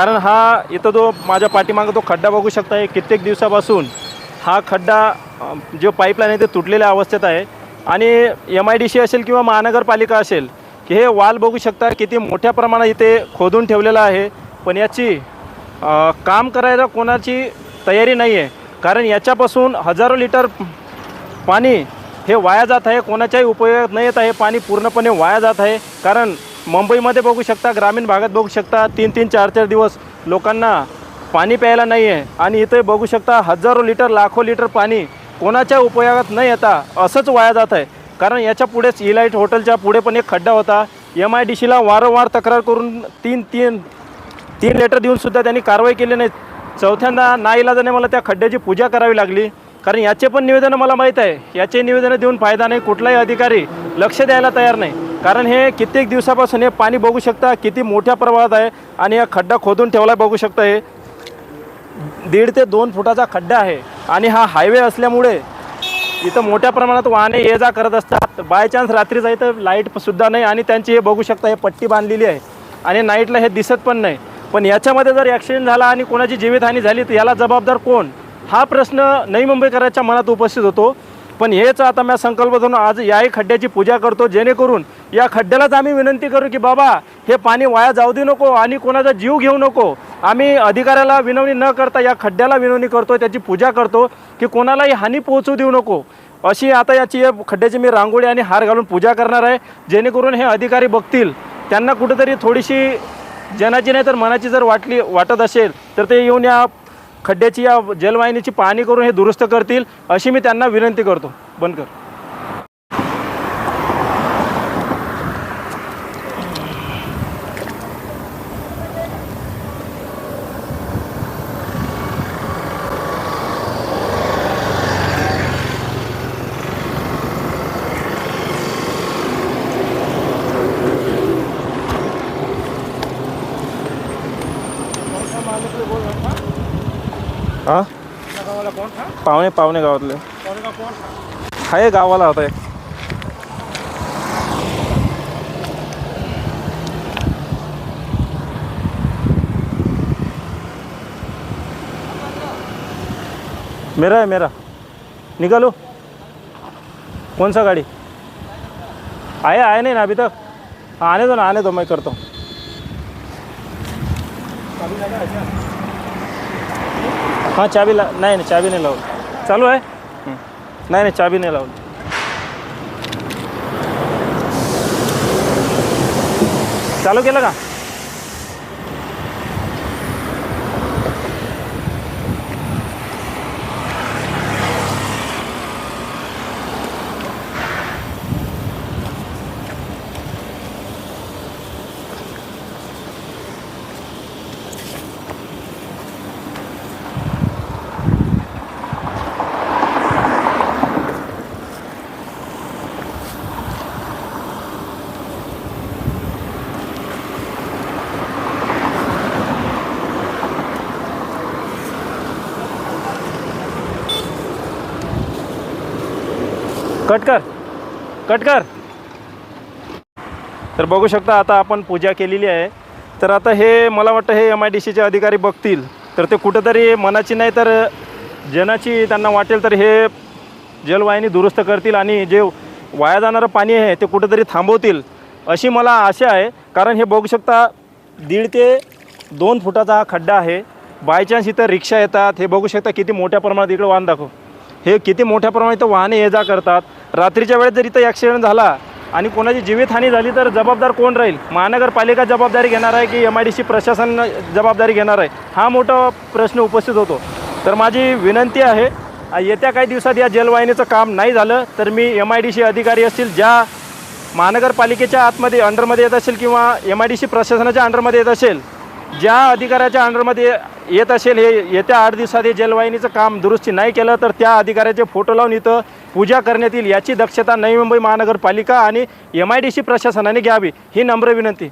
कारण हा इथं जो माझ्या पाठीमागं तो खड्डा बघू शकता आहे कित्येक दिवसापासून हा खड्डा जो पाईपलाईन आहे ते तुटलेल्या अवस्थेत आहे. आणि एम आय डी सी असेल किंवा महानगरपालिका असेल की हे वाल बघू शकता किती मोठ्या प्रमाणात इथे खोदून ठेवलेलं आहे. पण याची काम करायला कोणाची तयारी नाही आहे कारण याच्यापासून हजारो लिटर पाणी हे वाया जात आहे कोणाच्याही उपयोगात नाही येत आहे पाणी पूर्णपणे वाया जात आहे. कारण मुंबईमध्ये बघू शकता ग्रामीण भागात बघू शकता तीन तीन चार चार दिवस लोकांना पाणी प्यायला नाही आहे आणि इथे बघू शकता हजारो लिटर लाखो लिटर पाणी कोणाच्या उपयोगात न येता असंच वाया जात आहे. कारण याच्या पुढेच इलाईट हॉटेलच्या पुढे पण एक खड्डा होता. एम आय डी सीला वारंवार तक्रार करून तीन तीन तीन लेटर देऊनसुद्धा त्यांनी कारवाई केली नाही. चौथ्यांदा नाईलाजाने मला त्या खड्ड्याची पूजा करावी लागली. कारण याचे पण निवेदनं मला माहीत आहे. याचे निवेदनं देऊन फायदा नाही. कुठलाही अधिकारी लक्ष द्यायला तयार नाही. कारण हे कित्येक दिवसापासून हे पाणी बघू शकता किती मोठ्या प्रमाणात आहे आणि हा खड्डा खोदून ठेवला बघू शकता हे. दीड ते दोन फुटाचा खड्डा आहे आणि हा हायवे असल्यामुळे इथं मोठ्या प्रमाणात वाहने ये जा करत असतात. बाय चान्स रात्री जायचं लाईटसुद्धा नाही आणि त्यांची हे बघू शकता हे पट्टी बांधलेली आहे आणि नाईटला हे दिसत पण नाही. पण याच्यामध्ये जर ॲक्सिडेंट झाला आणि कोणाची जीवितहानी झाली तर याला जबाबदार कोण? हा प्रश्न नवी मुंबईकरांच्या मनात उपस्थित होतो. पण हेच आता मी संकल्प धरून आज याही खड्ड्याची पूजा करतो जेणेकरून या खड्ड्यालाच आम्ही विनंती करू की बाबा हे पाणी वाया जाऊ दे नको आणि कोणाचा जीव घेऊ नको. आम्ही अधिकाऱ्याला विनवणी न करता या खड्ड्याला विनवणी करतो त्याची पूजा करतो की कोणालाही हानी पोहोचू देऊ नको. अशी आता याची या खड्ड्याची मी रांगोळी आणि हार घालून पूजा करणार आहे. जेणेकरून हे अधिकारी बघतील. त्यांना कुठेतरी थोडीशी जनाची नाही तर मनाची जर वाटली वाटत असेल तर ते येऊन या खड्ड्याची या जलवाहिनीची पाहणी करून हे दुरुस्त करतील अशी मी त्यांना विनंती करतो. बंद हां? पाहुणे पाहुणे गावातले. आहे गावाला होता एक. मेरा है मेरा. निकालो कौन सा गाड़ी? आया आया नहीं ना अभी तक. आने दो ना आने दो मैं करता हूँ. हां चाबी ला नाही नाही चाबी नाही लावली. चालू आहे? नाही नाही चाबी नाही लावली. चालू केलं का? कट कर. कट कर. तर बघू शकता आता आपण पूजा केलेली आहे. तर आता हे मला वाटतं हे एम आय डी सीचे अधिकारी बघतील. तर ते कुठंतरी मनाची नाही तर जनाची त्यांना वाटेल तर हे जलवाहिनी दुरुस्त करतील आणि जे वाया जाणारं पाणी आहे ते कुठंतरी थांबवतील अशी मला आशा आहे. कारण हे बघू शकता दीड ते दोन फुटाचा हा खड्डा आहे. बाय चान्स इथं रिक्षा येतात. हे बघू शकता किती मोठ्या प्रमाणात इकडं वाहन दाखव. हे किती मोठ्या प्रमाणात इथं वाहने ये जा करतात. रात्रीच्या वेळेत जर इथं ॲक्सिडेंट झाला आणि कोणाची जीवितहानी झाली तर जबाबदार कोण राहील? महानगरपालिका जबाबदारी घेणार आहे की एम आय डी सी प्रशासन जबाबदारी घेणार आहे? हा मोठा प्रश्न उपस्थित होतो. तर माझी विनंती आहे येत्या काही दिवसात या जलवाहिनीचं काम नाही झालं तर मी एम आय डी सी अधिकारी असतील ज्या महानगरपालिकेच्या आतमध्ये अंडरमध्ये येत असेल किंवा एम आय डी सी प्रशासनाच्या अंडरमध्ये येत असेल ज्या अधिकाऱ्याच्या अंडरमध्ये येत असेल हे येत्या आठ दिवसात हे जलवाहिनीचं काम दुरुस्ती नाही केलं तर त्या अधिकाऱ्याचे फोटो लावून इथं पूजा करण्यात येईल. याची दक्षता नवी मुंबई महानगरपालिका आणि एम आय डी सी प्रशासनाने घ्यावी ही नम्र विनंती.